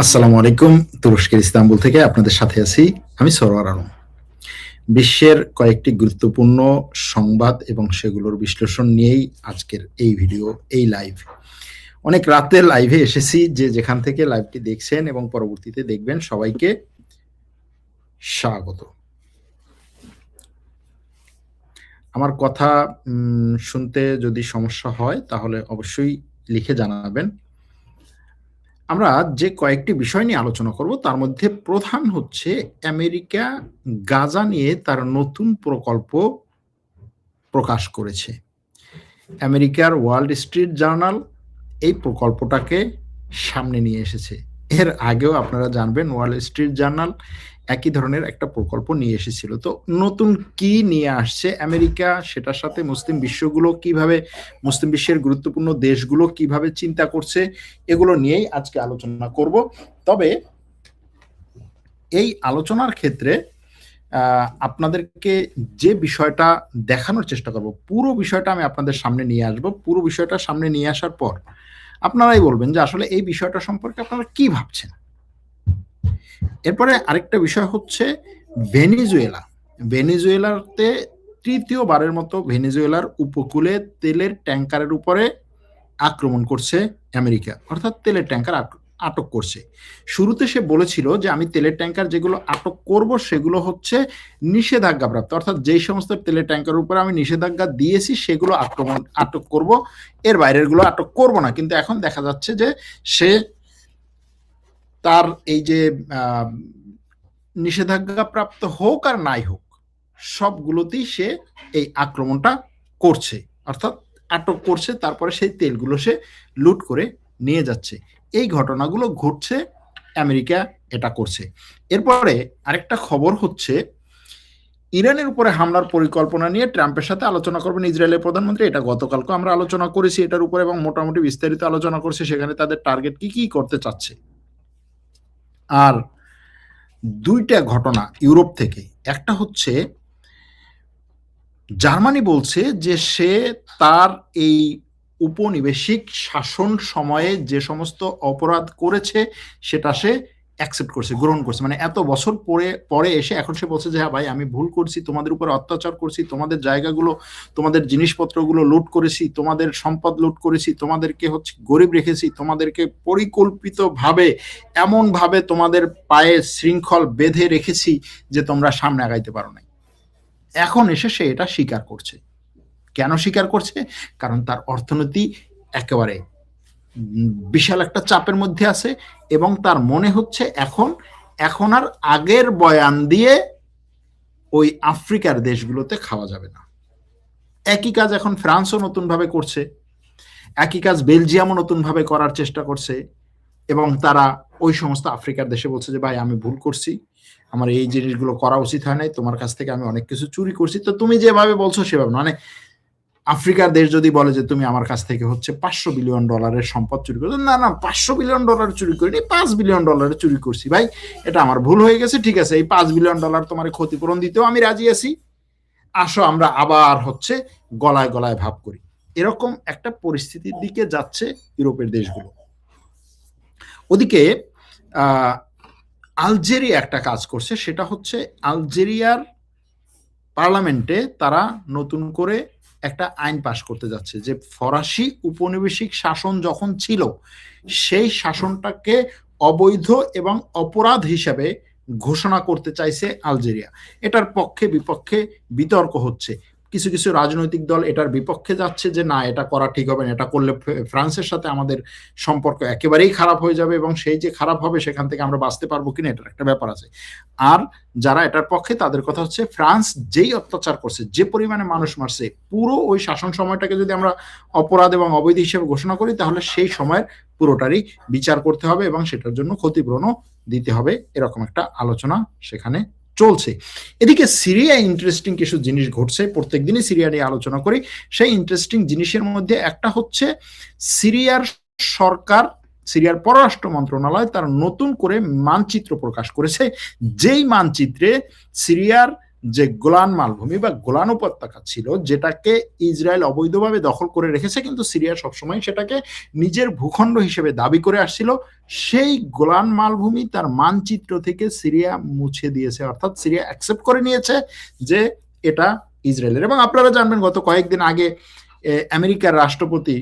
আসসালামু আলাইকুম, তুরস্কের ইস্তাম্বুল থেকে আপনাদের সাথে আছি আমি সরোয়ার আলম। বিশ্বের কয়েকটি গুরুত্বপূর্ণ সংবাদ এবং সেগুলোর বিশ্লেষণ নিয়েই আজকের এই ভিডিও, এই লাইভ। অনেক রাতে লাইভে এসেছি, যে যেখান থেকে লাইভটি দেখছেন এবং পরবর্তীতে দেখবেন সবাইকে স্বাগত। আমার কথা শুনতে যদি সমস্যা হয়, তাহলে অবশ্যই লিখে জানাবেন। আমরা যে কয়েকটি বিষয় নিয়ে আলোচনা করব, তার মধ্যে প্রধান হচ্ছে আমেরিকা গাজা নিয়ে তার নতুন প্রকল্প প্রকাশ করেছে। আমেরিকার ওয়ার্ল্ড স্ট্রিট জার্নাল এই প্রকল্পটাকে সামনে নিয়ে এসেছে। এর আগেও আপনারা জানবেন, ওয়ার্ল্ড স্ট্রিট জার্নাল একই ধরনের একটা প্রকল্প নিয়ে এসেছিল। তো নতুন কি নিয়ে আসছে আমেরিকা? সেটার সাথে মুসলিম বিশ্বগুলো কীভাবে, মুসলিম বিশ্বের গুরুত্বপূর্ণ দেশগুলো কীভাবে চিন্তা করছে, এগুলো নিয়েই আজকে আলোচনা করব। তবে এই আলোচনার ক্ষেত্রে আপনাদেরকে যে বিষয়টা দেখানোর চেষ্টা করব, পুরো বিষয়টা আমি আপনাদের সামনে নিয়ে আসব। পুরো বিষয়টা সামনে নিয়ে আসার পর আপনারাই বলবেন যে আসলে এই বিষয়টা সম্পর্কে আপনারা কি ভাবছেন? এরপরে আরেকটা বিষয় হচ্ছে ভেনিজুয়েলা। ভেনিজুয়েলাতে তৃতীয়বারের মতো ভেনিজুয়েলার উপকূলে তেলের ট্যাঙ্কারের উপরে আক্রমণ করছে আমেরিকা। অর্থাৎ তেলের ট্যাঙ্কার আটক করছে। শুরুতে সে বলেছিল যে, আমি তেলের ট্যাঙ্কার যেগুলো আটক করব, সেগুলো হচ্ছে নিষেধাজ্ঞাপ্রাপ্ত। অর্থাৎ যেই সমস্ত তেলের ট্যাঙ্কার উপরে আমি নিষেধাজ্ঞা দিয়েছি, সেগুলো আক্রমণ, আটক করব। এর বাইরেরগুলো আটক করব না। কিন্তু এখন দেখা যাচ্ছে যে, সে তার এই যে আহ, নিষেধাজ্ঞাপ্রাপ্ত হোক আর নাই হোক সবগুলোতেই সে এই আক্রমণটা করছে। অর্থাৎ আটক করছে তারপরে সেই তেলগুলো সে লুট করে নিয়ে যাচ্ছে। এই ঘটনাগুলো ঘটছে আমেরিকা এটা করছে। এরপরে আরেকটা খবর হচ্ছে ইরানের উপরে হামলার পরিকল্পনা নিয়ে ট্রাম্পের সাথে আলোচনা করবেন ইসরায়েলের প্রধানমন্ত্রী। এটা গতকালকে আমরা আলোচনা করেছি এটার উপরে এবং মোটামুটি বিস্তারিত আলোচনা করছে সেখানে তাদের টার্গেট কি কি করতে চাচ্ছে। আর দুইটা ঘটনা ইউরোপ থেকে। একটা হচ্ছে, জার্মানি বলছে যে সে তার এই উপনিবেশিক শাসন সময়ে যে সমস্ত অপরাধ করেছে, সেটা সে অ্যাকসেপ্ট করছে, গ্রহণ করছে। মানে এত বছর পরে পরে এসে এখন সে বলছে যে হ্যাঁ ভাই, আমি ভুল করছি, তোমাদের উপর অত্যাচার করছি, তোমাদের জায়গাগুলো, তোমাদের জিনিসপত্রগুলো লুট করেছি, তোমাদের সম্পদ লুট করেছি, তোমাদেরকে হচ্ছে গরিব রেখেছি, তোমাদেরকে পরিকল্পিতভাবে, এমনভাবে তোমাদের পায়ে শৃঙ্খল বেঁধে রেখেছি যে তোমরা সামনে আগাইতে পারো নাই। এখন এসে সে এটা স্বীকার করছে। কেন স্বীকার করছে? কারণ তার অর্থনীতি একেবারে বিশাল একটা চাপের মধ্যে আছে এবং তার মনে হচ্ছে এখন এখন আর আগের বয়ান দিয়ে ওই আফ্রিকার দেশগুলোতে খাওয়া যাবে না। একই কাজ এখন ফ্রান্সও নতুন ভাবে করছে, একই কাজ বেলজিয়ামও নতুন ভাবে করার চেষ্টা করছে এবং তারা ওই সমস্ত আফ্রিকার দেশে বলছে যে, ভাই, আমি ভুল করছি, আমার এই জিনিসগুলো করা উচিত হয় নাই, তোমার কাছ থেকে আমি অনেক কিছু চুরি করছি। তো তুমি যেভাবে বলছো সেভাবে মানে আফ্রিকার দেশ যদি বলে যে তুমি আমার কাছ থেকে হচ্ছে পাঁচশো বিলিয়ন ডলারের সম্পদ চুরি করছ না না, পাঁচশো বিলিয়ন ডলার চুরি করিনি, পাঁচ বিলিয়ন ডলারের চুরি করছি। ভাই, এটা আমার ভুল হয়ে গেছে, ঠিক আছে, এই পাঁচ বিলিয়ন ডলার তোমার ক্ষতিপূরণ দিতেও আমি রাজি আছি। আসো, আমরা আবার হচ্ছে গলায় গলায় ভাব করি। এরকম একটা পরিস্থিতির দিকে যাচ্ছে ইউরোপের দেশগুলো। ওদিকে আলজেরিয়া একটা কাজ করছে, সেটা হচ্ছে আলজেরিয়ার পার্লামেন্টে তারা নতুন করে একটা আইন পাশ করতে যাচ্ছে যে ফরাসি উপনিবেশিক শাসন যখন ছিল, সেই শাসনটাকে অবৈধ এবং অপরাধ হিসাবে ঘোষণা করতে চাইছে আলজেরিয়া। এটার পক্ষে বিপক্ষে বিতর্ক হচ্ছে। কিছু কিছু রাজনৈতিক দল এটার বিপক্ষে যাচ্ছে যে, না, এটা করা ঠিক হবে না, এটা করলে ফ্রান্সের সাথে আমাদের সম্পর্ক একেবারেই খারাপ হয়ে যাবে এবং সেই যে খারাপ হবে সেখান থেকে আমরা বাঁচতে পারব কিনা, এটার একটা ব্যাপার আছে। আর যারা এটার পক্ষে, তাদের কথা হচ্ছে ফ্রান্স যেই অত্যাচার করছে, যে পরিমাণে মানুষ মারছে, পুরো ওই শাসন সময়টাকে যদি আমরা অপরাধ এবং অবৈধ হিসেবে ঘোষণা করি, তাহলে সেই সময়ের পুরোটারই বিচার করতে হবে এবং সেটার জন্য ক্ষতিপূরণও দিতে হবে, এরকম একটা আলোচনা সেখানে চলছে। এদিকে সিরিয়া ইন্টারেস্টিং কিছু জিনিস ঘটছে। প্রত্যেক দিনই সিরিয়া নিয়ে আলোচনা করি। সেই ইন্টারেস্টিং জিনিসের মধ্যে একটা হচ্ছে সিরিয়ার সরকার, সিরিয়ার পররাষ্ট্র মন্ত্রণালয় তার নতুন করে মানচিত্র প্রকাশ করেছে। যেই মানচিত্রে সিরিয়ার যে গোলান মালভূমি বা গোলান উপত্যকা ছিল, যেটাকে ইসরায়েল অবৈধভাবে দখল করে রেখেছে, কিন্তু সিরিয়া সবসময় সেটাকে নিজের ভূখণ্ড হিসেবে দাবি করে আসছিল, সেই গোলান মালভূমি তার মানচিত্র থেকে সিরিয়া মুছে দিয়েছে, অর্থাৎ সিরিয়া অ্যাকসেপ্ট করে নিয়েছে যে এটা ইসরায়েলের। এবং আপনারা জানবেন, গত কয়েকদিন আগে আমেরিকার রাষ্ট্রপতি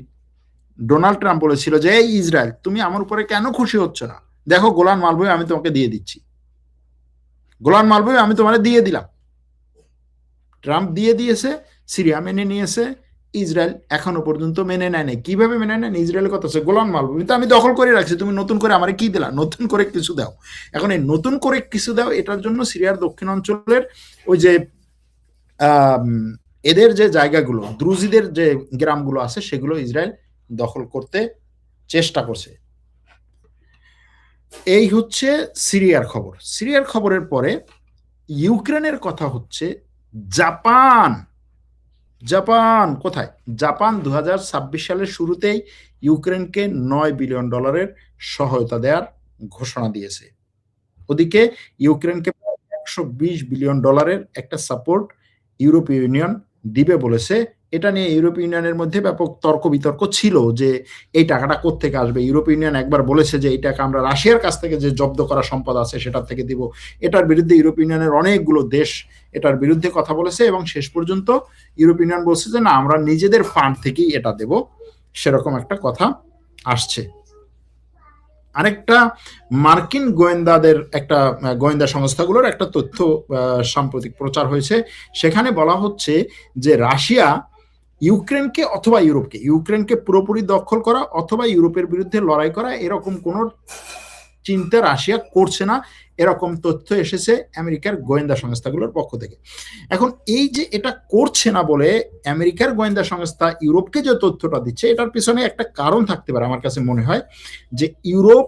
ডোনাল্ড ট্রাম্প বলেছিল যে, এই ইসরায়েল, তুমি আমার উপরে কেন খুশি হচ্ছে না? দেখো, গোলান মালভূমি আমি তোমাকে দিয়ে দিচ্ছি। গোলান মালভূমি আমি তোমার দিয়ে দিলাম। ট্রাম্প দিয়ে দিয়েছে, সিরিয়া মেনে নিয়েছে, ইসরায়েল এখনও পর্যন্ত মেনে নেয় নাই। কীভাবে মেনে নেন ইসরায়েলের কথা আছে গোলান মালভূমি তো আমি দখল করে রাখছি। তুমি নতুন করে আমার কি দিলা? নতুন করে কিছু দাও। এখন এই নতুন করে কিছু দাও, এটার জন্য সিরিয়ার দক্ষিণ অঞ্চলের ওই যে এদের যে জায়গাগুলো, দ্রুজিদের যে গ্রামগুলো আছে, সেগুলো ইসরায়েল দখল করতে চেষ্টা করছে। এই হচ্ছে সিরিয়ার খবর। সিরিয়ার খবরের পরে ইউক্রেনের কথা হচ্ছে জাপান। জাপান, কোথায়? জাপান দু হাজার ছাব্বিশ সালের শুরুতেই ইউক্রেনকে নয় বিলিয়ন ডলারের সহায়তা দেওয়ার ঘোষণা দিয়েছে। ওদিকে ইউক্রেনকে একশো বিশ বিলিয়ন ডলারের একটা সাপোর্ট ইউরোপীয় ইউনিয়ন দিবে বলেছে এটা নিয়ে ইউরোপীয় ইউনিয়নের মধ্যে ব্যাপক তর্ক বিতর্ক ছিল যে এই টাকাটা কোথেকে আসবে? ইউরোপীয় ইউনিয়ন একবার বলেছে যে এই টাকা আমরা রাশিয়ার কাছ থেকে যে জব্দ করা সম্পদ আছে সেটার থেকে দিব। এটার বিরুদ্ধে ইউরোপীয় ইউনিয়নের অনেকগুলো দেশ এটার বিরুদ্ধে কথা বলেছে এবং শেষ পর্যন্ত ইউরোপীয় ইউনিয়ন বলছে যে, না, আমরা নিজেদের ফান্ড থেকেই এটা দেব। সেরকম একটা কথা আসছে। আরেকটা মার্কিন গোয়েন্দাদের একটা গোয়েন্দা সংস্থাগুলোর একটা তথ্য সাম্প্রতিক প্রচার হয়েছে। সেখানে বলা হচ্ছে যে, রাশিয়া ইউক্রেনকে অথবা ইউরোপকে, ইউক্রেনকে পুরোপুরি দখল করা অথবা ইউরোপের বিরুদ্ধে লড়াই করা, এরকম কোনো চিন্তা রাশিয়া করছে না। এরকম তথ্য এসেছে আমেরিকার গোয়েন্দা সংস্থাগুলোর পক্ষ থেকে। এখন এই যে এটা করছে না বলে আমেরিকার গোয়েন্দা সংস্থা ইউরোপকে যে তথ্যটা দিচ্ছে, এটার পিছনে একটা কারণ থাকতে পারে আমার কাছে মনে হয়, যে ইউরোপ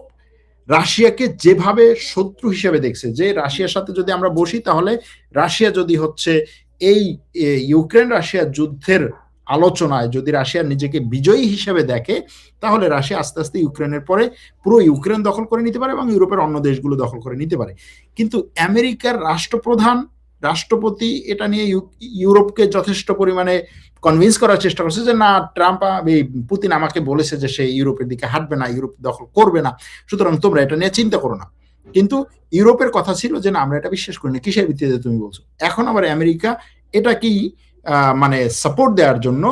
রাশিয়াকে যেভাবে শত্রু হিসেবে দেখছে, যে রাশিয়ার সাথে যদি আমরা বসি, তাহলে রাশিয়া যদি হচ্ছে এই ইউক্রেন রাশিয়া যুদ্ধের আলোচনায় যদি রাশিয়া নিজেকে বিজয়ী হিসেবে দেখে, তাহলে রাশিয়া আস্তে আস্তে ইউক্রেনের পরে পুরো ইউক্রেন দখল করে নিতে পারে এবং ইউরোপের অন্য দেশগুলো দখল করে নিতে পারে। কিন্তু আমেরিকার রাষ্ট্রপ্রধান, রাষ্ট্রপতি এটা নিয়ে ইউরোপকে যথেষ্ট পরিমাণে কনভিন্স করার চেষ্টা করছে যে, না, ট্রাম্প এই পুতিন আমাকে বলেছে যে, সে ইউরোপের দিকে হাঁটবে না, ইউরোপ দখল করবে না। সুতরাং তোমরা এটা নিয়ে চিন্তা করো না। কিন্তু ইউরোপের কথা ছিল যে, না, আমরা এটা বিশ্বাস করি না। কিসের ভিত্তিতে তুমি বলছো? এখন আবার আমেরিকা এটা কি মানে সাপোর্ট দেওয়ার জন্য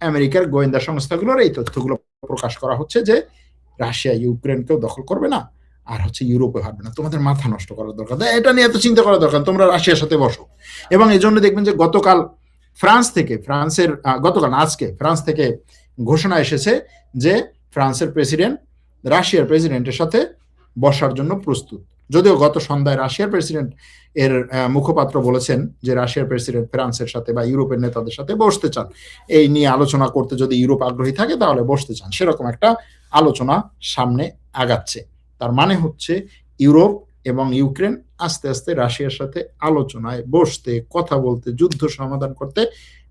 আমেরিকার গোয়েন্দা সংস্থাগুলোর এই তথ্যগুলো প্রকাশ করা হচ্ছে যে রাশিয়া ইউক্রেনকেও দখল করবে না, আর হচ্ছে ইউরোপে হাঁটবে না। তোমাদের মাথা নষ্ট করার দরকার। এটা নিয়ে এত চিন্তা করার দরকার। তোমরা রাশিয়ার সাথে বসো। এবং এই জন্য দেখবেন যে গতকাল ফ্রান্স থেকে, ফ্রান্সের গতকাল, আজকে ফ্রান্স থেকে ঘোষণা এসেছে যে ফ্রান্সের প্রেসিডেন্ট, রাশিয়ার প্রেসিডেন্টের সাথে বসার জন্য প্রস্তুত। যদিও গত সন্ধ্যায় রাশিয়ার প্রেসিডেন্ট এর মুখপাত্র বলেছেন যে রাশিয়ার প্রেসিডেন্ট ফ্রান্সের সাথে বা ইউরোপের নেতাদের সাথে বসতে চান। এই নিয়ে আলোচনা করতে যদি ইউরোপ আগ্রহী থাকে তাহলে বসতে চান। সেরকম একটা আলোচনা সামনে আগাচ্ছে। তার মানে হচ্ছে ইউরোপ এবং ইউক্রেন আস্তে আস্তে রাশিয়ার সাথে আলোচনায় বসতে, কথা বলতে, যুদ্ধ সমাধান করতে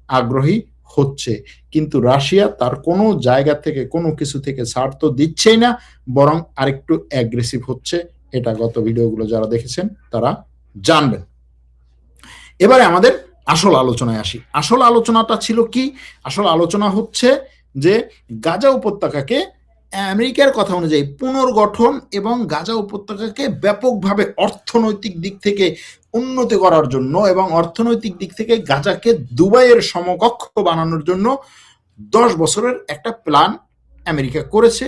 আগ্রহী হচ্ছে। কিন্তু রাশিয়া তার কোনো জায়গা থেকে কোনো কিছু থেকে ছাড় তো দিচ্ছেই না, বরং আরেকটু অ্যাগ্রেসিভ হচ্ছে। এটা গত ভিডিওগুলো যারা দেখেছেন, তারা জানবেন। এবারে আমাদের আসল আলোচনায় আসি। আসল আলোচনাটা ছিল কি? আসল আলোচনা হচ্ছে যে গাজা উপত্যকাকে আমেরিকার কথা অনুযায়ী পুনর্গঠন এবং গাজা উপত্যকাকে ব্যাপকভাবে অর্থনৈতিক দিক থেকে উন্নতি করার জন্য এবং অর্থনৈতিক দিক থেকে গাজাকে দুবাইয়ের সমকক্ষ বানানোর জন্য দশ বছরের একটা প্ল্যান আমেরিকা করেছে।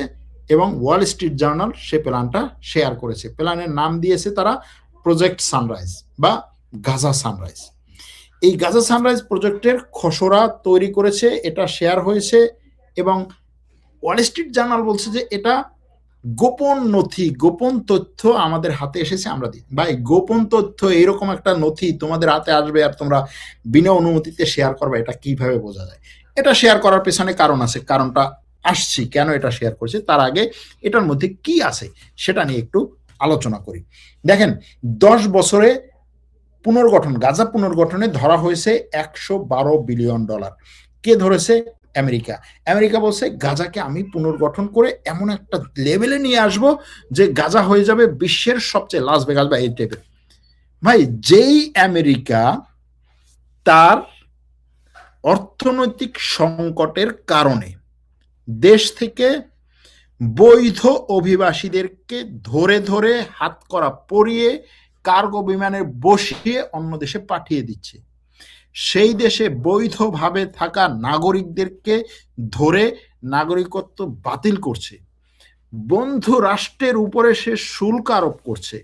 এবং ওয়াল স্ট্রিট জার্নাল সে প্ল্যানটা শেয়ার করেছে। প্ল্যানের নাম দিয়েছে তারা প্রজেক্ট সানরাইজ বা গাজা সানরাইজ এই গাজা সানরাইজ প্রজেক্টের খসড়া তৈরি করেছে, এটা শেয়ার হয়েছে এবং ওয়াল স্ট্রিট জার্নাল বলছে যে এটা গোপন নথি, গোপন তথ্য আমাদের হাতে এসেছে, আমরা দিই। ভাই, গোপন তথ্য এরকম একটা নথি তোমাদের হাতে আসবে আর তোমরা বিনা অনুমতিতে শেয়ার করবে, এটা কীভাবে বোঝা যায়? এটা শেয়ার করার পেছনে কারণ আছে, কারণটা আসছি, কেন এটা শেয়ার করছি, তার আগে এটার মধ্যে কি আছে সেটা নিয়ে একটু আলোচনা করি। দেখেন, দশ বছরে পুনর্গঠন, গাজা পুনর্গঠনে ধরা হয়েছে একশো বারো বিলিয়ন ডলার কে ধরেছে? আমেরিকা। আমেরিকা বলছে, গাজাকে আমি পুনর্গঠন করে এমন একটা লেভেলে নিয়ে আসব যে গাজা হয়ে যাবে বিশ্বের সবচেয়ে লাস ভেগাস বা এই টাইপের ভাই, যেই আমেরিকা তার অর্থনৈতিক সংকটের কারণে দেশ থেকে বৈধ অভিবাসীদেরকে ধরে ধরে হাত করা পরিয়ে কার্গো বিমানে বসিয়ে অন্য দেশে পাঠিয়ে দিচ্ছে। সেই দেশে বৈধভাবে থাকা নাগরিকদেরকে ধরে নাগরিকত্ব বাতিল করছে। বন্ধু রাষ্ট্রের উপরে সে শুল্ক আরোপ করছে।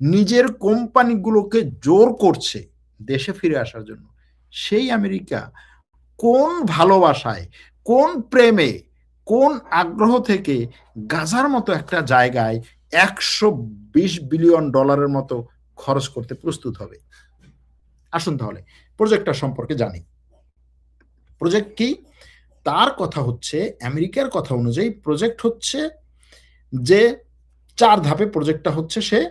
নিজের কোম্পানিগুলোকে জোর করছে দেশে ফিরে আসার জন্য। সেই আমেরিকা কোন ভালোবাসায়, কোন প্রেমে কোন আগ্রহ থেকে গাজার মতো একটা জায়গায় একশো বিশ বিলিয়ন ডলারের মতো খরচ করতে প্রস্তুত হবে? আসুন তাহলে প্রজেক্টটা সম্পর্কে জানি। প্রজেক্ট কি? তার কথা হচ্ছে, আমেরিকার কথা অনুযায়ী প্রজেক্ট হচ্ছে যে চার ধাপে প্রজেক্টটা হচ্ছে সে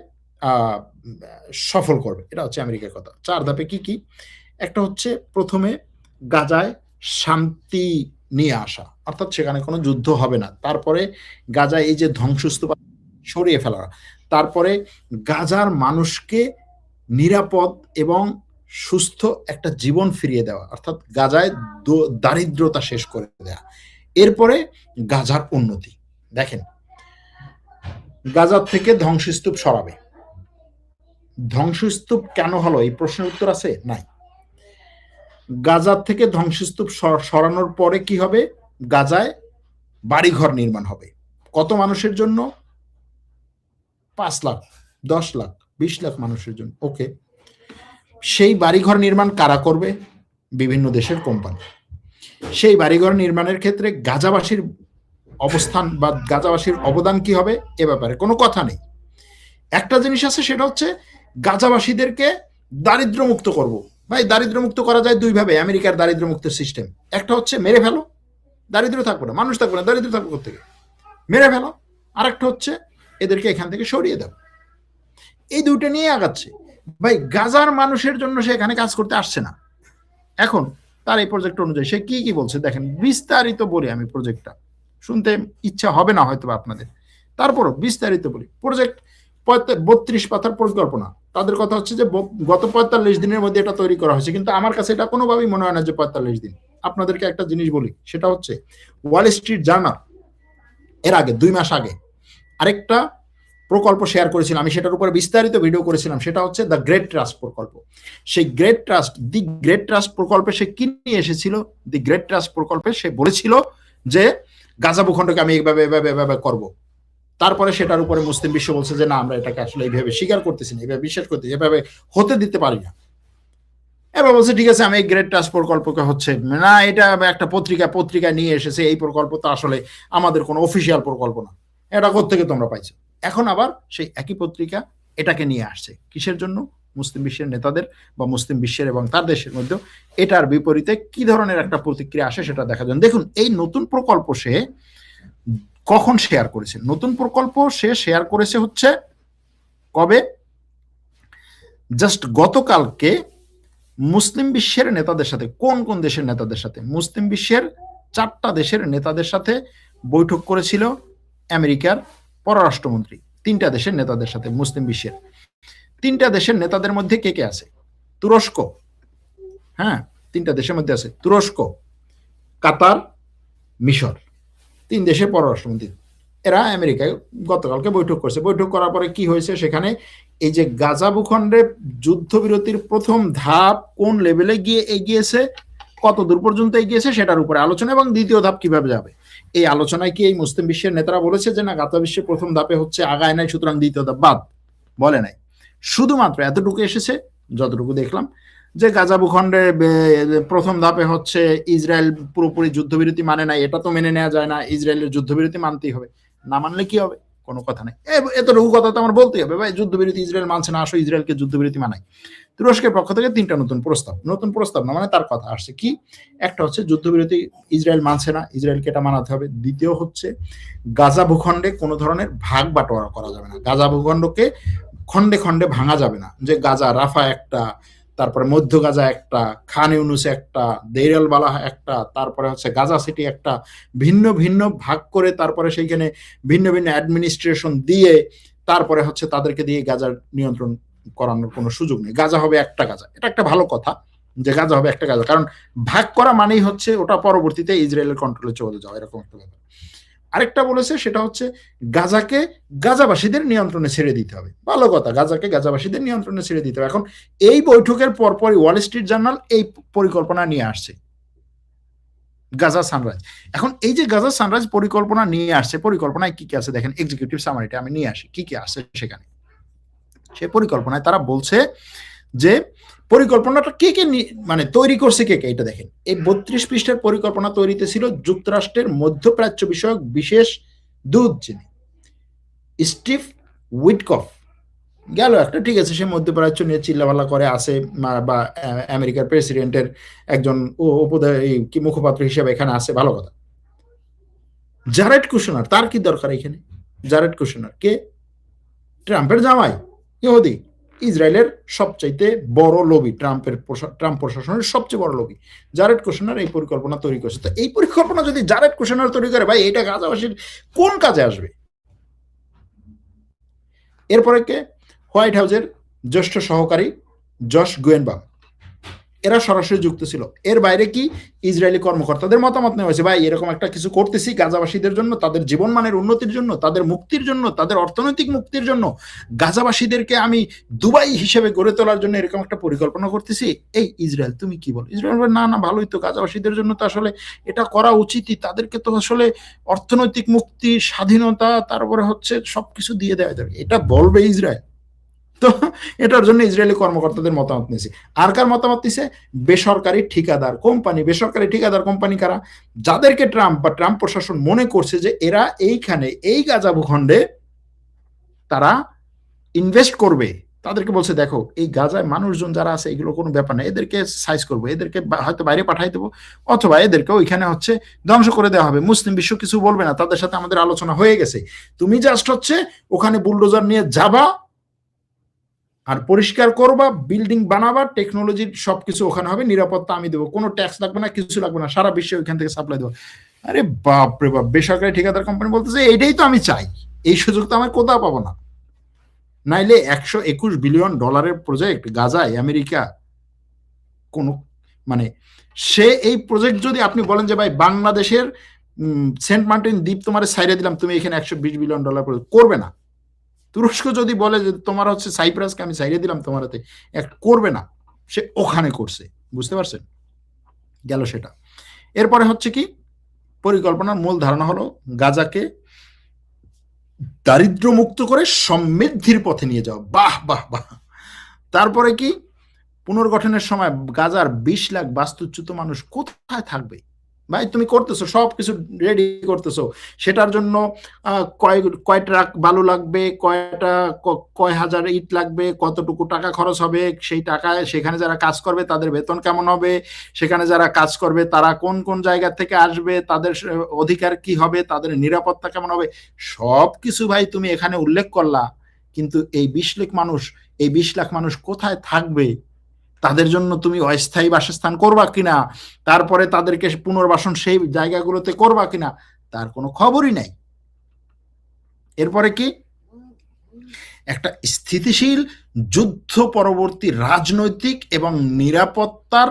সফল করবে। এটা হচ্ছে আমেরিকার কথা। চার ধাপে কি কি? একটা হচ্ছে প্রথমে গাজায় শান্তি নিয়ে আসা। অর্থাৎ সেখানে কোনো যুদ্ধ হবে না। তারপরে গাজায় এই যে ধ্বংসস্তূপ সরিয়ে ফেলা। তারপরে গাজার মানুষকে নিরাপদ এবং সুস্থ একটা জীবন ফিরিয়ে দেওয়া। অর্থাৎ গাজায় দারিদ্রতা শেষ করে দেওয়া এরপরে গাজার উন্নতি। দেখেন, গাজার থেকে ধ্বংসস্তূপ সরাবে। ধ্বংসস্তূপ কেন হলো? এই প্রশ্নের উত্তর আছে? নাই। গাজার থেকে ধ্বংসস্তূপ সরানোর পরে কি হবে? গাজায় বাড়িঘর নির্মাণ হবে। কত মানুষের জন্য? পাঁচ লাখ, দশ লাখ, বিশ লাখ মানুষের জন্য। ওকে সেই বাড়িঘর নির্মাণ কারা করবে? বিভিন্ন দেশের কোম্পানি সেই বাড়িঘর নির্মাণের ক্ষেত্রে গাজাবাসীর অবস্থান বা গাজাবাসীর অবদান কি হবে? এ ব্যাপারে কোনো কথা নেই। একটা জিনিস আছে, সেটা হচ্ছে গাজাবাসীদেরকে দারিদ্র মুক্ত করব। ভাই দারিদ্র মুক্ত করা যায় দুইভাবে, আমেরিকার দারিদ্র মুক্ত সিস্টেম একটা হচ্ছে মেরে ফেলো দারিদ্র থাকব না, মানুষ থাকব না দারিদ্র থাকব থেকে মেরে ফেলো। আর একটা হচ্ছে এদেরকে এখান থেকে সরিয়ে দাও। এই দুটো নিয়ে আগাচ্ছে। ভাই, গাজার মানুষের জন্য সে এখানে কাজ করতে আসছে না। এখন তার এই প্রজেক্ট অনুযায়ী সে কি কি বলছে? দেখেন, বিস্তারিত বলি আমি প্রজেক্টটা শুনতে ইচ্ছা হবে না হয়তো আপনাদের। তারপরও বিস্তারিত বলি। প্রজেক্ট বত্রিশ পাতার পরিকল্পনা। তাদের কথা হচ্ছে যে গত পঁয়তাল্লিশ দিনের মধ্যে এটা তৈরি করা হয়েছে। কিন্তু আমার কাছে এটা কোনোভাবেই মনে হয় না যে পঁয়তাল্লিশ দিন। আপনাদেরকে একটা জিনিস বলি, সেটা হচ্ছে ওয়াল স্ট্রিট জার্নাল এর আগে, দুই মাস আগে, আরেকটা প্রকল্প শেয়ার করেছিলাম আমি সেটার উপরে বিস্তারিত ভিডিও করেছিলাম। সেটা হচ্ছে দ্য গ্রেট ট্রাস্ট প্রকল্প। সেই great trust the great trust প্রকল্পে সে কি নিয়ে এসেছিল? দি গ্রেট ট্রাস্ট প্রকল্পে সে বলেছিল যে গাজা ভূখণ্ডকে আমি এইভাবে এভাবে এভাবে করব। তারপরে সেটার উপরে মুসলিম বিশ্ব বলছে যে, না, আমরা এটাকে আসলে এইভাবে স্বীকার করতেছি না, এইভাবে বিশ্বাস করতেছি এভাবে হতে দিতে পারি না। এবার বলছে, ঠিক আছে, আমি এই গ্রেট টাস্ক প্রকল্পকে হচ্ছে, না, এটা একটা পত্রিকা পত্রিকা নিয়ে এসেছে, এই প্রকল্প তো আসলে আমাদের কোনো অফিসিয়াল প্রকল্প না। এটা থেকে তোমরা পাইছো? এখন আবার সেই একই পত্রিকা এটাকে নিয়ে আসছে। কিসের জন্য? মুসলিম বিশ্বের নেতাদের বা মুসলিম বিশ্বের এবং তার দেশের মধ্যে এটার বিপরীতে কি ধরনের একটা প্রতিক্রিয়া আসে সেটা দেখা যায় দেখুন, এই নতুন প্রকল্প সে কখন শেয়ার করেছে? নতুন প্রকল্প সে শেয়ার করেছে হচ্ছে কবে? জাস্ট গতকালকে মুসলিম বিশ্বের নেতাদের সাথে, কোন কোন দেশের নেতাদের সাথে? মুসলিম বিশ্বের চারটা দেশের নেতাদের সাথে বৈঠক করেছিল আমেরিকার পররাষ্ট্রমন্ত্রী। তিনটা দেশের নেতাদের সাথে মুসলিম বিশ্বের। তিনটা দেশের নেতাদের মধ্যে কে কে আছে? তুরস্ক। হ্যাঁ তিনটা দেশের মধ্যে আছে তুরস্ক, কাতার, মিশর। তিন দেশের পররাষ্ট্রমন্ত্রী। এরা আমেরিকায় গতকালকে বৈঠক করছে। বৈঠক করার পরে কি হয়েছে সেখানে এই যে গাজা ভূখণ্ডে যুদ্ধবিরতির প্রথম ধাপ কোন লেভেলে গিয়ে এগিয়েছে কত দূর পর্যন্ত এগিয়েছে সেটার উপরে আলোচনা এবং দ্বিতীয় ধাপ কীভাবে যাবে? এই আলোচনায় কি এই মুসলিম বিশ্বের নেতারা বলেছে যে না, গাজা বিশ্বের প্রথম ধাপে হচ্ছে আগায় নাই, সুতরাং দ্বিতীয় ধাপ বাদ? বলে নাই। শুধুমাত্র এতটুকু এসেছে, যতটুকু দেখলাম যে গাজা ভূখণ্ডে প্রথম ধাপে হচ্ছে ইসরায়েল পুরোপুরি যুদ্ধবিরতি মানে নাই, এটা তো মেনে নেওয়া যায় না, ইসরায়েলের যুদ্ধবিরতি মানতেই হবে। না মানলে কি হবে? কোনো কথা নেই। এতটুকু কথা তো আমার বলতেই হবে, ভাই, যুদ্ধবিরতি ইসরায়েল মানছে না, আসো ইসরায়েলকে যুদ্ধবিরতি মানাই। তুরস্কের পক্ষ থেকে তিনটা নতুন প্রস্তাব নতুন প্রস্তাব না মানে তার কথা আসছে কি? একটা হচ্ছে যুদ্ধবিরতি ইসরায়েল মানছে না, ইসরায়েলকে এটা মানাতে হবে। দ্বিতীয় হচ্ছে গাজা ভূখণ্ডে কোনো ধরনের ভাগ বাটোয়ারা করা যাবে না। গাজা ভূখণ্ডকে খণ্ডে খণ্ডে ভাঙা যাবে না। যে গাজা, রাফা একটা তারপরে মধ্য গাজা একটা, খান ইউনুস একটা দেইরাল বালা একটা, তারপরে হচ্ছে গাজা সিটি একটা, ভিন্ন ভিন্ন ভাগ করে তারপরে সেইখানে ভিন্ন ভিন্ন অ্যাডমিনিস্ট্রেশন দিয়ে তারপরে হচ্ছে তাদেরকে দিয়ে গাজার নিয়ন্ত্রণ করানোর কোনো সুযোগ নেই। গাজা হবে একটা গাজা। এটা একটা ভালো কথা যে গাজা হবে একটা গাজা। কারণ ভাগ করা মানেই হচ্ছে ওটা পরবর্তীতে ইসরায়েলের কন্ট্রোলে চলে যাওয়া, এরকম একটা ব্যাপার। আরেকটা বলেছে, সেটা হচ্ছে গাজাকে গাজাবাসীদের নিয়ন্ত্রণে ছেড়ে দিতে হবে। ভালো কথা, গাজাকে গাজাবাসীদের নিয়ন্ত্রণে ছেড়ে দিতে হবে। এখন এই বৈঠকের পরপরই ওয়াল স্ট্রিট জার্নাল এই পরিকল্পনা নিয়ে আসছে। গাজা সানরাইজ এখন এই যে গাজা সানরাইজ পরিকল্পনা নিয়ে আসছে, পরিকল্পনায় কি কি আছে দেখেন এক্সিকিউটিভ সামারিটা আমি নিয়ে আসি। কি কি আছে সেখানে? সে পরিকল্পনায় তারা বলছে যে পরিকল্পনাটা কে কে মানে তৈরি করছে কে কে, এটা দেখেন। এই বত্রিশ পৃষ্ঠের পরিকল্পনা তৈরিতে ছিল যুক্তরাষ্ট্রের মধ্যপ্রাচ্য বিষয়ক বিশেষ দূত যিনি। Steve Witkoff. গেল একটা, ঠিক আছে, সে মধ্যপ্রাচ্য নিয়ে চিল্লাভাল্লা করে, আসে বা আমেরিকার প্রেসিডেন্টের একজন কি, মুখপাত্র হিসেবে এখানে আসে, ভালো কথা। জারেড কুশনার, তার কি দরকার এখানে? জারেড কুশনার, কে? ট্রাম্পের জামাই, ইহুদি। ইসরায়েলের সবচাইতে বড় লবি ট্রাম্পের ট্রাম্প প্রশাসনের সবচেয়ে বড় লবি জারেড কোশনার এই পরিকল্পনা তৈরি করছে। তো এই পরিকল্পনা যদি জারেড কোশনার তৈরি করে, ভাই, এটা গাজাবাসীর কোন কাজে আসবে? এরপরে কে? হোয়াইট হাউসের জ্যেষ্ঠ সহকারী জশ গোয়েনবাম। এরা সরাসরি যুক্ত ছিল। এর বাইরে কি? ইসরায়েলি কর্মকর্তাদের মতামত নেওয়া হয়েছে। ভাই, এরকম একটা কিছু করতেছি গাজাবাসীদের জন্য, তাদের জীবনমানের উন্নতির জন্য, তাদের মুক্তির জন্য, তাদের অর্থনৈতিক মুক্তির জন্য। গাজাবাসীদেরকে আমি দুবাই হিসেবে গড়ে তোলার জন্য এরকম একটা পরিকল্পনা করতেছি। এই ইসরায়েল, তুমি কি বলো? ইসরায়েল না না, ভালোই তো। গাজাবাসীদের জন্য তো আসলে এটা করা উচিতই। তাদেরকে তো আসলে অর্থনৈতিক মুক্তি, স্বাধীনতা, তারপরে হচ্ছে সবকিছু দিয়ে দেওয়া যাবে। এটা বলবে ইসরায়েল। তো এটার জন্য ইসরায়েলি কর্মকর্তাদের মতামত নিয়েছে। আর কার মতামত নিছে বেসরকারি ঠিকাদার কোম্পানি। বেসরকারি ঠিকাদার কোম্পানি কারা? যাদেরকে ট্রাম্প বা ট্রাম্প প্রশাসন মনে করছে যে এরা এইখানে, এই গাজা ভূখণ্ডে তারা ইনভেস্ট করবে। তাদেরকে বলছে, দেখো, এই গাজায় মানুষজন যারা আছে, এগুলো কোনো ব্যাপার না। এদেরকে সাইজ করব। এদেরকে হয়তো বাইরে পাঠাই দেবো। অথবা এদেরকে ওইখানে হচ্ছে ধ্বংস করে দেওয়া হবে। মুসলিম বিশ্ব কিছু বলবে না। তাদের সাথে আমাদের আলোচনা হয়ে গেছে। তুমি জাস্ট হচ্ছে ওখানে বুলডোজার নিয়ে যাবা আর পরিষ্কার করবা বিল্ডিং বানাবা টেকনোলজির সবকিছু ওখানে হবে, নিরাপত্তা আমি দেবো। কোনো ট্যাক্স লাগবে না, কিছু লাগবে না, সারা বিশ্বে ওইখান থেকে সাপ্লাই দেবো। আরে বাপ রে বাপ, বেসরকারি ঠিকাদার কোম্পানি বলতেছে, এইটাই তো আমি চাই। এই সুযোগ তো আমার কোথাও পাবো না। নাইলে একশো একুশ বিলিয়ন ডলারের প্রজেক্ট গাজায়, আমেরিকা, কোন মানে সে এই প্রজেক্ট যদি আপনি বলেন যে, ভাই, বাংলাদেশের সেন্ট মার্টিন দ্বীপ তোমার সাইডে দিলাম, তুমি এখানে একশো বিশ বিলিয়ন ডলার করবে না। তুরস্ক যদি বলে যে তোমার হচ্ছে সাইপ্রাসকে আমি সাইডে দিলাম তোমার হাতে, এক করবে না। সে ওখানে করছে। বুঝতে পারছেন? গেল সেটা। এরপরে হচ্ছে কি? পরিকল্পনার মূল ধারণা হলো গাজাকে দারিদ্র মুক্ত করে সমৃদ্ধির পথে নিয়ে যাওয়া। বাহ বাহ বাহ। তারপরে কি? পুনর্গঠনের সময় গাজার বিশ লাখ বাস্তুচ্যুত মানুষ কোথায় থাকবে? ভাই, তুমি করতেছো সব কিছু রেডি করতেছো। সেটার জন্য কয় কয় ট্রাক বালু লাগবে, কয়টা কয় হাজার ইট লাগবে, কতটুকু টাকা খরচ হবে, সেই টাকায় সেখানে যারা কাজ করবে, তাদের বেতন কেমন হবে, সেখানে যারা কাজ করবে, তারা কোন কোন জায়গা থেকে আসবে, তাদের অধিকার কি হবে, তাদের নিরাপত্তা কেমন হবে সব কিছু ভাই তুমি এখানে উল্লেখ করলা। কিন্তু এই বিশ লাখ মানুষ, এই বিশ লাখ মানুষ কোথায় থাকবে? তাদের জন্য তুমি অস্থায়ী বাসস্থান করবা কিনা? তারপরে তাদেরকে পুনর্বাসন সেই জায়গাগুলোতে করবা কিনা? তার কোনো খবরই নাই। এরপরে কি? একটা স্থিতিশীল যুদ্ধ পরবর্তী রাজনৈতিক এবং নিরাপত্তার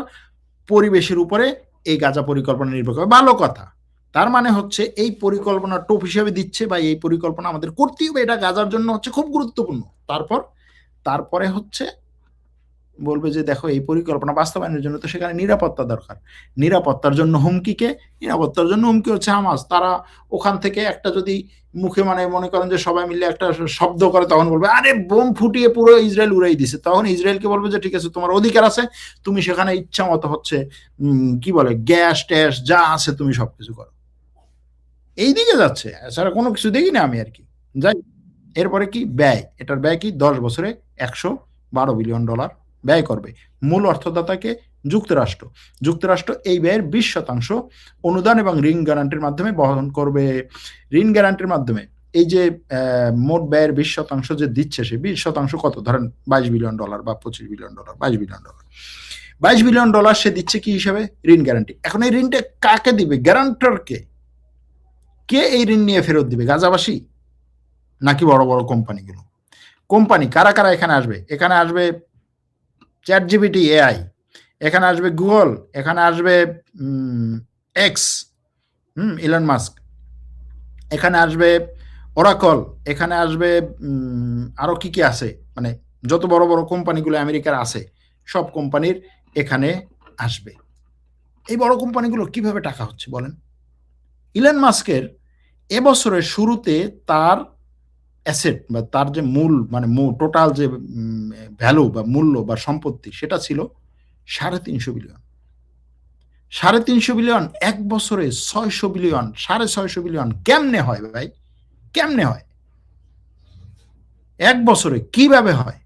পরিবেশের উপরে এই গাজা পরিকল্পনা নির্ভর করে। ভালো কথা। তার মানে হচ্ছে এই পরিকল্পনা টোপ হিসেবে দিচ্ছে বা এই পরিকল্পনা আমাদের করতেই হবে। এটা গাজার জন্য হচ্ছে খুব গুরুত্বপূর্ণ। তারপর, তারপরে হচ্ছে বলবে যে দেখো, এই পরিকল্পনা বাস্তবায়নের জন্য তো সেখানে নিরাপত্তা দরকার। নিরাপত্তার জন্য হুমকিকে, নিরাপত্তার জন্য হুমকি হচ্ছে হামাস। তারা ওখান থেকে একটা যদি মুখে মানে মনে করেন যে সবাই মিলে একটা শব্দ করে, তখন বলবে, আরে বোম ফুটিয়ে পুরো ইসরায়েল উড়াই দিছে। তখন ইসরায়েলকে বলবে যে, ঠিক আছে, তোমার অধিকার আছে, তুমি সেখানে ইচ্ছা মতো হচ্ছে কি বলে, গ্যাস ট্যাস যা আছে তুমি সবকিছু করো। এই দিকে যাচ্ছে, এছাড়া কোনো কিছু দেখি না আমি আর কি। যাই এরপরে কি ব্যয়? এটার ব্যয় কি? দশ বছরে একশো বারো বিলিয়ন ডলার। ব্যয় করবে। মূল অর্থদাতাকে যুক্তরাষ্ট্র। যুক্তরাষ্ট্র এই ব্যয়ের বিশ শতাংশ অনুদান এবং ঋণ গ্যারান্টির মাধ্যমে বহন করবে। ঋণ গ্যারান্টির মাধ্যমে এই যে মোট ব্যয়ের বিশ শতাংশ যে দিচ্ছে সে বিশ শতাংশ কত? ধরেন বাইশ বিলিয়ন ডলার বা পঁচিশ বিলিয়ন ডলার, বাইশ বিলিয়ন ডলার। বাইশ বিলিয়ন ডলার সে দিচ্ছে কি হিসাবে? ঋণ গ্যারান্টি। এখন এই ঋণটা কাকে দিবে? গ্যারান্টরকে কে এই ঋণ নিয়ে ফেরত দিবে? গাজাবাসী? নাকি বড় বড় কোম্পানিগুলো? কোম্পানি কারা কারা এখানে আসবে? এখানে আসবে চ্যাট জিবিটি এআই। এখানে আসবে গুগল, এখানে আসবে এক্স, হুম, ইলন মাস্ক। এখানে আসবে ওরাকল, এখানে আসবে আরও কি কি আছে? মানে যত বড় বড় কোম্পানিগুলো আমেরিকার আছে, সব কোম্পানির এখানে আসবে। এই বড় কোম্পানিগুলো কীভাবে টাকা হচ্ছে বলেন? ইলন মাস্কের এবছরের শুরুতে তার অ্যাসেট বা তার যে মূল মানে টোটাল যে ভ্যালু বা মূল্য বা সম্পত্তি, সেটা ছিল সাড়ে তিনশো বিলিয়ন সাড়ে তিনশো বিলিয়ন এক বছরে ছয়শো বিলিয়ন সাড়ে ছয়শো বিলিয়ন কেমনে হয় ভাই? কেমনে হয়? এক বছরে কীভাবে হয়?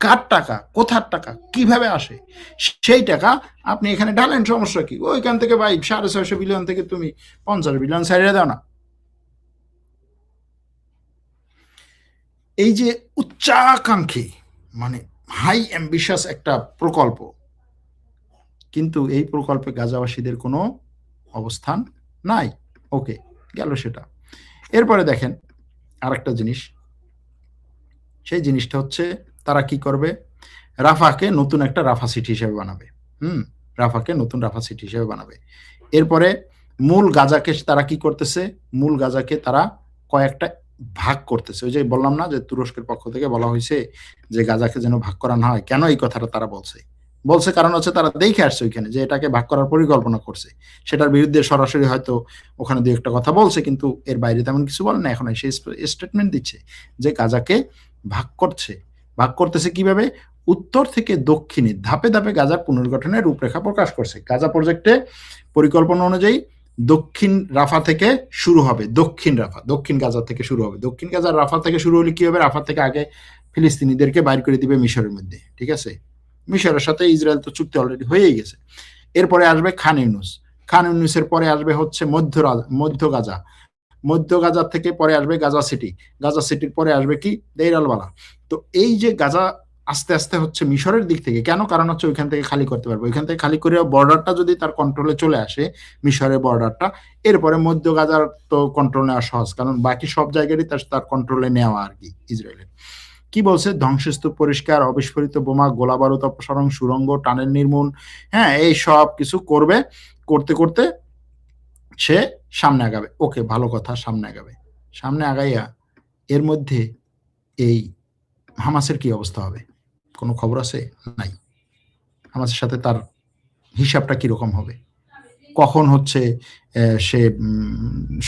কার টাকা? কোথার টাকা? কীভাবে আসে? সেই টাকা আপনি এখানে ঢালেন, সমস্যা কি? ওইখান থেকে ভাই সাড়ে ছয়শো বিলিয়ন থেকে তুমি পঞ্চাশ বিলিয়ন সাইডে দাও না। এই যে উচ্চাকাঙ্ক্ষী মানে হাই অ্যাম্বিশাস একটা প্রকল্প, কিন্তু এই প্রকল্পে গাজাবাসীদের কোনো অবস্থান নাই। ওকে গেল সেটা। এরপরে দেখেন আরেকটা জিনিস। সেই জিনিসটা হচ্ছে তারা কি করবে? রাফাকে নতুন একটা রাফা সিটি হিসেবে বানাবে। হুম, রাফাকে নতুন রাফা সিটি হিসেবে বানাবে। এরপরে মূল গাজাকে তারা কি করতেছে? মূল গাজাকে তারা কয়েকটা ভাগ করতেছে। ওই যে বললাম না যে তুরস্কের পক্ষ থেকে বলা হয়েছে যে গাজাকে যেন ভাগ করা না হয়। কেন এই কথাটা তারা বলছে? বলছে কারণ হচ্ছে তারা দেখে আসছে ওইখানে যে এটাকে ভাগ করার পরিকল্পনা করছে। সেটার বিরুদ্ধে সরাসরি হয়তো ওখানে দু একটা কথা বলছে কিন্তু এর বাইরে তেমন কিছু বলে না। এখন সেই স্টেটমেন্ট দিচ্ছে যে গাজাকে ভাগ করছে। ভাগ করতেছে কীভাবে? উত্তর থেকে দক্ষিণে ধাপে ধাপে গাজার পুনর্গঠনের রূপরেখা প্রকাশ করছে। গাজা প্রজেক্টে পরিকল্পনা অনুযায়ী দক্ষিণ রাফা থেকে শুরু হবে, দক্ষিণ রাফা, দক্ষিণ গাজা থেকে শুরু হবে। দক্ষিণ গাজার রাফা থেকে শুরু হলে কি হবে? রাফা থেকে আগে ফিলিস্তিনিদেরকে বাইর করে দিবে মিশরের মধ্যে, ঠিক আছে? মিশরের সাথে ইসরায়েল তো চুক্তি অলরেডি হয়েই গেছে। এরপরে আসবে খান ইউনুস। খান ইউনুসের পরে আসবে হচ্ছে মধ্য মধ্য গাজা। মধ্য গাজা থেকে পরে আসবে গাজা সিটি। গাজা সিটির পরে আসবে কি? দেইরালবালা। তো এই যে গাজা আস্তে আস্তে হচ্ছে মিশরের দিক থেকে। কেন? কারণ হচ্ছে ওইখান থেকে খালি করতে পারবে। ওইখান থেকে খালি করে বর্ডারটা যদি তার কন্ট্রোলে চলে আসে, মিশরের বর্ডারটা এরপরে মধ্য গাজার তো কন্ট্রোল নেওয়া সহজ। কারণ বাকি সব জায়গারই তার তার কন্ট্রোলে নেওয়া আর কি, ইসরায়েলের। কি বলছে? ধ্বংসস্তূপ পরিষ্কার, অবিস্ফোরিত বোমা, গোলা বারুদ অপসারণ, সুরঙ্গ টানেল নির্মূল হ্যাঁ এই সব কিছু করবে, করতে করতে সে সামনে আগাবে। ওকে, ভালো কথা, সামনে আগাবে। সামনে আগাইয়া এর মধ্যে এই হামাসের কি অবস্থা হবে? কোনো খবর আছে? নাই। হামাসের সাথে তার হিসাবটা কীরকম হবে? কখন হচ্ছে সে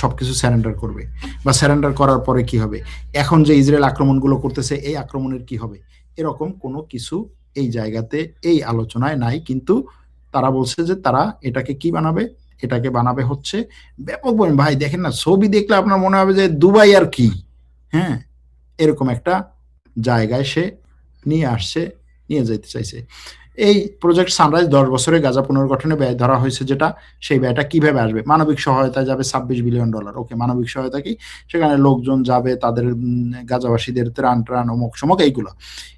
সব কিছু স্যারেন্ডার করবে? বা স্যারেন্ডার করার পরে কি হবে? এখন যে ইসরায়েল আক্রমণগুলো করতেছে, এই আক্রমণের কি হবে? এরকম কোনো কিছু এই জায়গাতে, এই আলোচনায় নাই। কিন্তু তারা বলছে যে তারা এটাকে কি বানাবে? এটাকে বানাবে হচ্ছে ব্যাপক ভাই, দেখেন না, ছবি দেখলে আপনার মনে হবে যে দুবাই আর কি? হ্যাঁ এরকম একটা জায়গায় সে নিয়ে আসছে, নিয়ে যেতে চাইছে। এই প্রজেক্ট সানরাইজ দশ বছরে গাজা পুনর্গঠনে ব্যয় ধরা হয়েছে যেটা, সেই ব্যয়টা কীভাবে আসবে? মানবিক সহায়তায় যাবে ছাব্বিশ বিলিয়ন ডলার। ওকে, মানবিক সহায়তা কি? সেখানে লোকজন যাবে, তাদের গাজাবাসীদের ত্রাণ ত্রাণ অমুক সমক এইগুলো।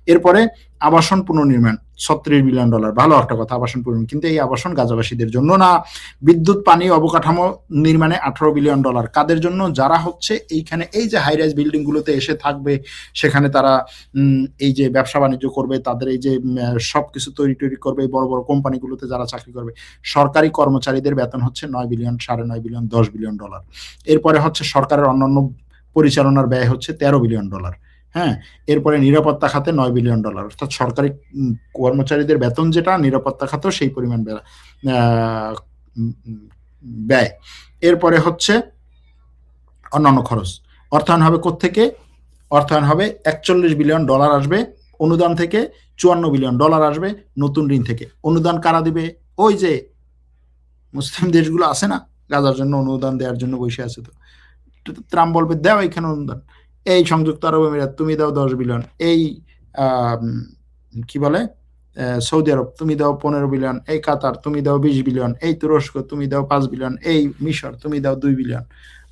এরপরে আবাসন পুনর্নির্মাণ, ছত্রিশ বিলিয়ন ডলার। ভালো একটা কথা, আবাসন পুনর্নির্মাণ। কিন্তু এই আবাসন গাজাবাসীদের জন্য না, বিদ্যুৎ, পানি, অবকাঠামো নির্মাণে আঠারো বিলিয়ন ডলার। কাদের জন্য? যারা হচ্ছে এইখানে, এই যে হাই রাইজ বিল্ডিং গুলোতে এসে থাকবে, সেখানে তারা এই যে ব্যবসা বাণিজ্য করবে, তাদের এই যে সবকিছু তৈরি তৈরি করবে বড় বড় কোম্পানিগুলোতে যারা চাকরি করবে, সরকারি কর্মচারীদের বেতন হচ্ছে নয় বিলিয়ন, সাড়ে নয় বিলিয়ন, দশ বিলিয়ন ডলার। এরপরে হচ্ছে সরকারের অন্যান্য পরিচালনার ব্যয় হচ্ছে তেরো বিলিয়ন ডলার। হ্যাঁ এরপরে নিরাপত্তা খাতে নয় বিলিয়ন ডলার। অর্থাৎ সরকারি কর্মচারীদের বেতন যেটা, নিরাপত্তা খাতেও সেই পরিমাণ ব্যয়। এরপরে হচ্ছে অন্যান্য খরচ। অর্থায়ন হবে থেকে অর্থায়ন হবে একচল্লিশ বিলিয়ন ডলার আসবে অনুদান থেকে, চুয়ান্ন বিলিয়ন ডলার আসবে নতুন ঋণ থেকে। অনুদান কারা দিবে? ওই যে মুসলিম দেশগুলো আছে না, গাজার জন্য অনুদান দেওয়ার জন্য বসে আছে তো। ত্রাম বলবে, দেও এখানে অনুদান। এই সংযুক্ত আরব আমিরাত, তুমি দাও দশ বিলিয়ন। এই কি বলে? সৌদি আরব, তুমি দাও পনেরো বিলিয়ন। এই কাতার, তুমি দাও বিশ বিলিয়ন। এই তুরস্ক, তুমি দাও পাঁচ বিলিয়ন। এই মিশর, তুমি দাও দুই বিলিয়ন।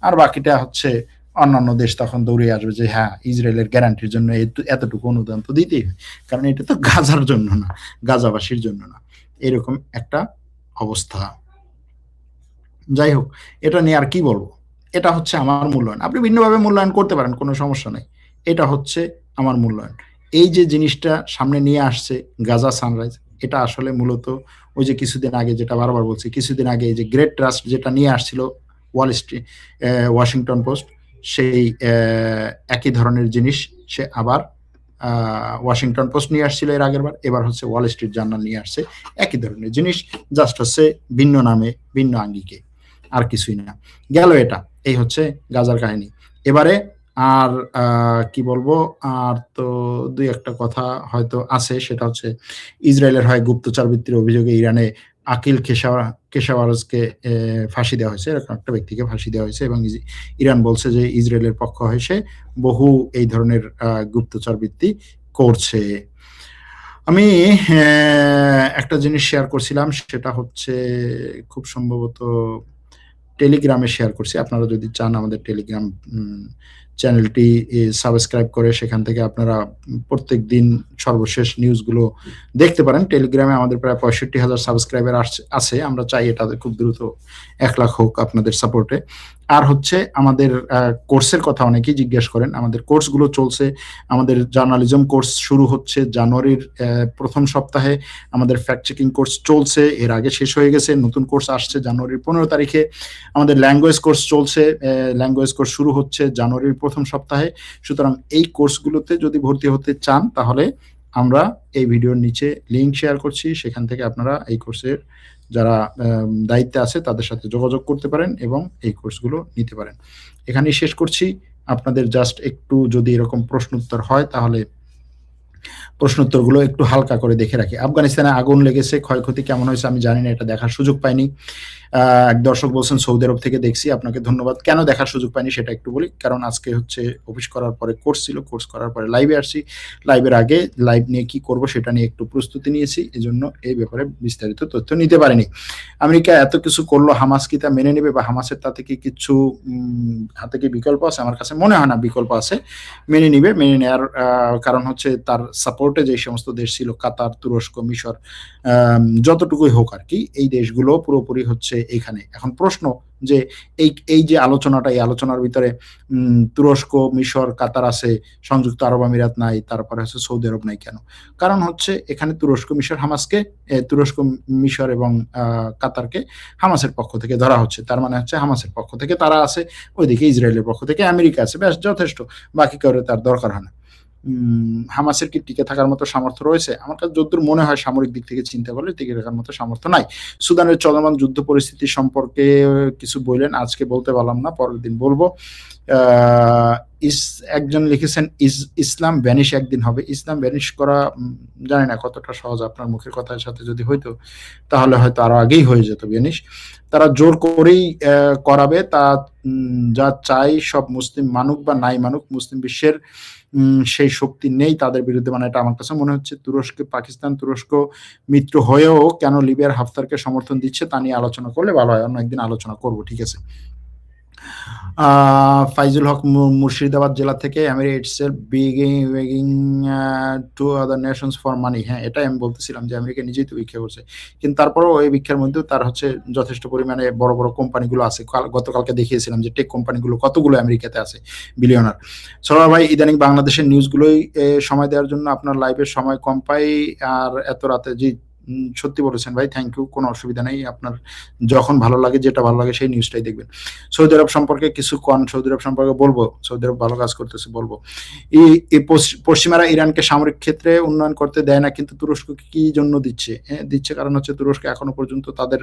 আর বাকিটা হচ্ছে অন্যান্য দেশ তখন দৌড়ে আসবে যে হ্যাঁ ইসরায়েলের গ্যারান্টির জন্য এতটুকু অনুদান তো দিতেই হয়। কারণ এটা তো গাজার জন্য না, গাজাবাসীর জন্য না। এরকম একটা অবস্থা। যাই হোক, এটা নিয়ে আর কি বলব? এটা হচ্ছে আমার মূল্যায়ন। আপনি ভিন্নভাবে মূল্যায়ন করতে পারেন, কোনো সমস্যা নেই। এটা হচ্ছে আমার মূল্যায়ন। এই যে জিনিসটা সামনে নিয়ে আসছে, গাজা সানরাইজ এটা আসলে মূলত ওই যে কিছুদিন আগে যেটা বারবার বলছি, কিছুদিন আগে যে গ্রেট ট্রাস্ট যেটা নিয়ে আসছিল ওয়াল স্ট্রিট ওয়াশিংটন পোস্ট সেই একই ধরনের জিনিস সে আবার ওয়াশিংটন পোস্ট নিয়ে আসছিল এর আগের বার, এবার হচ্ছে ওয়াল স্ট্রিট জার্নাল নিয়ে আসছে। একই ধরনের জিনিস, জাস্ট হচ্ছে ভিন্ন নামে, ভিন্ন আঙ্গিকে, আর কিছুই না। গেল এটা। এই হচ্ছে গাজার কাহিনী। এবারে আর কি বলব, আর তো দুই একটা কথা হয়তো আছে, সেটা হচ্ছে ইসরায়েলের হয় গুপ্তচর বৃত্তির অভিযোগে ইরানে আকিল কেশাওয়ারজকে ফাঁসি দেওয়া হয়েছে। এরকম একটা ব্যক্তিকে ফাঁসি দেওয়া হয়েছে এবং ইরান বলছে যে ইসরায়েলের পক্ষ হয়েছে বহু এই ধরনের গুপ্তচর বৃত্তি করছে। আমি একটা জিনিস শেয়ার করছিলাম, সেটা হচ্ছে খুব সম্ভবত টেলিগ্রামে শেয়ার করছি। আপনারা যদি চান আমাদের টেলিগ্রাম চ্যানেলটি সাবস্ক্রাইব করে সেখান থেকে আপনারা প্রত্যেক দিন সর্বশেষ নিউজগুলো দেখতে পারেন। টেলিগ্রামে আমাদের প্রায় পঁয়ষট্টি হাজার সাবস্ক্রাইবার আছে। আমরা চাই এটা খুব দ্রুত এক লাখ হোক আপনাদের সাপোর্টে আর হচ্ছে আমাদের কোর্সের কথা অনেকেই জিজ্ঞেস করেন। আমাদের কোর্সগুলো চলছে, আমাদের জার্নালিজম কোর্স শুরু হচ্ছে জানুয়ারির প্রথম সপ্তাহে। আমাদের ফ্যাক্ট চেকিং কোর্স চলছে, এর আগে শেষ হয়ে গেছে, নতুন কোর্স আসছে জানুয়ারির পনেরো তারিখে। আমাদের ল্যাঙ্গুয়েজ কোর্স চলছে ল্যাঙ্গুয়েজ কোর্স শুরু হচ্ছে জানুয়ারির প্রথম সপ্তাহে। সুতরাং এই কোর্সগুলোতে যদি ভর্তি হতে চান, তাহলে আমরা এই ভিডিওর নিচে লিঙ্ক শেয়ার করছি। সেখান থেকে আপনারা এই কোর্সের যারা দায়িত্বে আছে তাদের সাথে যোগাযোগ করতে পারেন এবং এই কোর্সগুলো নিতে পারেন। এখানেই শেষ করছি। আপনাদের জাস্ট একটু যদি এরকম প্রশ্ন উত্তর হয় তাহলে প্রশ্নোত্তরগুলো একটু হালকা করে দেখে রাখি। আফগানিস্তানে আগুন লেগেছে, ক্ষয়ক্ষতি কেমন হয়েছে আমি জানি না, এটা দেখার সুযোগ পাইনি। এক দর্শক বলছেন, সৌদি আরব থেকে দেখছি, আপনাকে ধন্যবাদ। কেন দেখার সুযোগ পাইনি সেটা একটু বলি। কারণ আজকে হচ্ছে অফিস করার পরে কোর্স ছিল, কোর্স করার পরে লাইভে আসছি। লাইভের আগে লাইভ নিয়ে কি করব সেটা নিয়ে একটু প্রস্তুতি নিয়েছি এই জন্য এই ব্যাপারে বিস্তারিত তথ্য নিতে পারিনি। আমেরিকা এত কিছু করল, হামাস কি তা মেনে নেবে বা হামাসের তাতে কি কিছু হাতে কি বিকল্প আছে? আমার কাছে মনে হয় না বিকল্প আছে। মেনে নিবে, মেনে নেওয়ার কারণ হচ্ছে তার সাপোর্টে যে সমস্ত দেশ ছিল, কাতার, তুরস্ক, মিশর যতটুকুই হোক আর কি, এই দেশগুলো পুরোপুরি হচ্ছে এখানে। এখন প্রশ্ন যে এই এই যে আলোচনাটা, এই আলোচনার ভিতরে তুরস্ক, মিশর, কাতার আছে, সংযুক্ত আরব আমিরাত নাই, তারপরে হচ্ছে সৌদি আরব নাই কেন? কারণ হচ্ছে এখানে তুরস্ক, মিশর, হামাসকে তুরস্ক, মিশর এবং কাতারকে হামাসের পক্ষ থেকে ধরা হচ্ছে। তার মানে হচ্ছে হামাসের পক্ষ থেকে তারা আছে, ওইদিকে ইসরায়েলের পক্ষ থেকে আমেরিকা আছে। ব্যাস যথেষ্ট। বাকি কাউরে তার দরকার হয় না। হামাসের কি টিকে থাকার মতো সামর্থ্য রয়েছে? আমার কাছে যদ্দূর মনে হয় সামরিক দিক থেকে চিন্তা করলে টিকে থাকার মতো সামর্থ্য নাই। সুদানের চলমান যুদ্ধ পরিস্থিতি সম্পর্কে কিছু বললেন, আজকে বলতে পারলাম না, পরের দিন বলব। ইস, একজন লিখেছেন, ইস, ইসলাম ব্যানিশ একদিন হবে। ইসলাম ব্যানিশ করা জানি না কতটা সহজ আপনার মুখের কথার সাথে যদি হইতো, তাহলে হয়তো আরও আগেই হয়ে যেত ব্যানিশ। তারা জোর করেই করাবে, তা যা চাই সব মুসলিম মানুক বা নাই মানুক, মুসলিম বিশ্বের সেই শক্তি নেই তাদের বিরুদ্ধে। মানে এটা আমার কাছে মনে হচ্ছে তুরস্ক, পাকিস্তান, তুরস্ক মিত্র হয়েও কেন লিবিয়ার হাফতারকে সমর্থন দিচ্ছে তা নিয়ে আলোচনা করলে ভালো হয়। অন্য একদিন আলোচনা করব, ঠিক আছে? ফাইজুল হক মুর্শিদাবাদ জেলা থেকে এমিরেটস এর begging to other nations for money হ্যাঁ এটাই আমি বলতেছিলাম যে আমেরিকা নিজেই তো ভিক্ষা করছে। কিন্তু তারপরেও ওই ভিক্ষার মধ্যেও তার হচ্ছে যথেষ্ট পরিমাণে বড় বড় কোম্পানিগুলো আছে। গতকালকে দেখিয়েছিলাম যে টেক কোম্পানিগুলো কতগুলো আমেরিকাতে আছে বিলিয়নার সরোয়ার ভাই, ইদানিং বাংলাদেশের নিউজগুলোই সময় দেওয়ার জন্য আপনার লাইভের সময় কম পাই, আর এত রাতে যে সত্যি বলেছেন ভাই থ্যাংক ইউ কোনো অসুবিধা নেই। আপনার যখন ভালো লাগে, যেটা ভালো লাগে, সেই নিউজটাই দেখবেন। সৌদি আরব সম্পর্কে কিছু কন সৌদি আরব সম্পর্কে বলব? সৌদি আরব ভালো কাজ করতেছে, বলব। এই পশ্চিমারা ইরানকে সামরিক ক্ষেত্রে উন্নয়ন করতে দেয় না, কিন্তু তুরস্ক কি জন্য দিচ্ছে? হ্যাঁ দিচ্ছে কারণ হচ্ছে তুরস্ক এখনও পর্যন্ত তাদের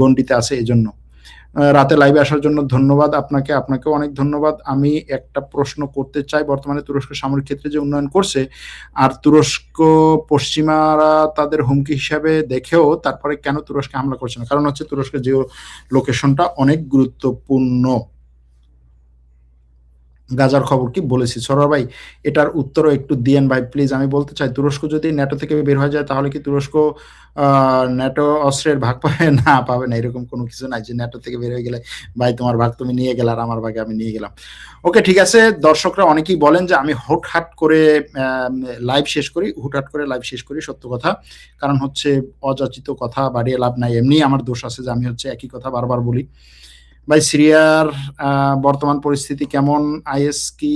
গণ্ডিতে আছে এই জন্য রাতে লাইভে আসার জন্য ধন্যবাদ আপনাকে, আপনাকেও অনেক ধন্যবাদ। আমি একটা প্রশ্ন করতে চাই, বর্তমানে তুরস্ক সামরিক ক্ষেত্রে যে উন্নয়ন করছে, আর তুরস্ক পশ্চিমারা তাদের হুমকি হিসাবে দেখেও তারপরে কেন তুরস্কে হামলা করছে না? কারণ হচ্ছে তুরস্কের যে লোকেশনটা অনেক গুরুত্বপূর্ণ। গাজার খবর কি বলেছি? সরোয়ার ভাই, এটার উত্তরও একটু দিয়েন ভাই প্লিজ আমি বলতে চাই, তুরস্ক যদি ন্যাটো থেকে বের হয়ে যায়, তাহলে কি তুরস্ক ন্যাটো অস্ত্রের ভাগ পাবে? না পাবে না, এরকম কোনো কিছু নাই যে ন্যাটো থেকে বের হয়ে গেলে, ভাই, তোমার ভাগ তুমি নিয়ে গেলে আর আমার ভাগে আমি নিয়ে গেলাম। ওকে ঠিক আছে, দর্শকরা অনেকেই বলেন যে আমি হুটহাট করে লাইভ শেষ করি, হুটহাট করে লাইভ শেষ করি, সত্য কথা। কারণ হচ্ছে অযাচিত কথা, বাড়িয়ে লাভ নাই। এমনি আমার দোষ আছে যে আমি হচ্ছে একই কথা বারবার বলি। ভাই, সিরিয়ার বর্তমান পরিস্থিতি কেমন? আইএস কি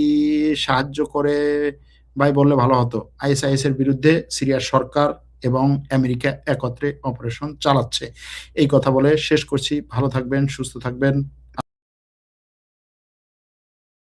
সাহায্য করে? ভাই, বললে ভালো হতো। আইএস আইএস এর বিরুদ্ধে সিরিয়ার সরকার এবং আমেরিকা একত্রে অপারেশন চালাচ্ছে। এই কথা বলে শেষ করছি। ভালো থাকবেন, সুস্থ থাকবেন।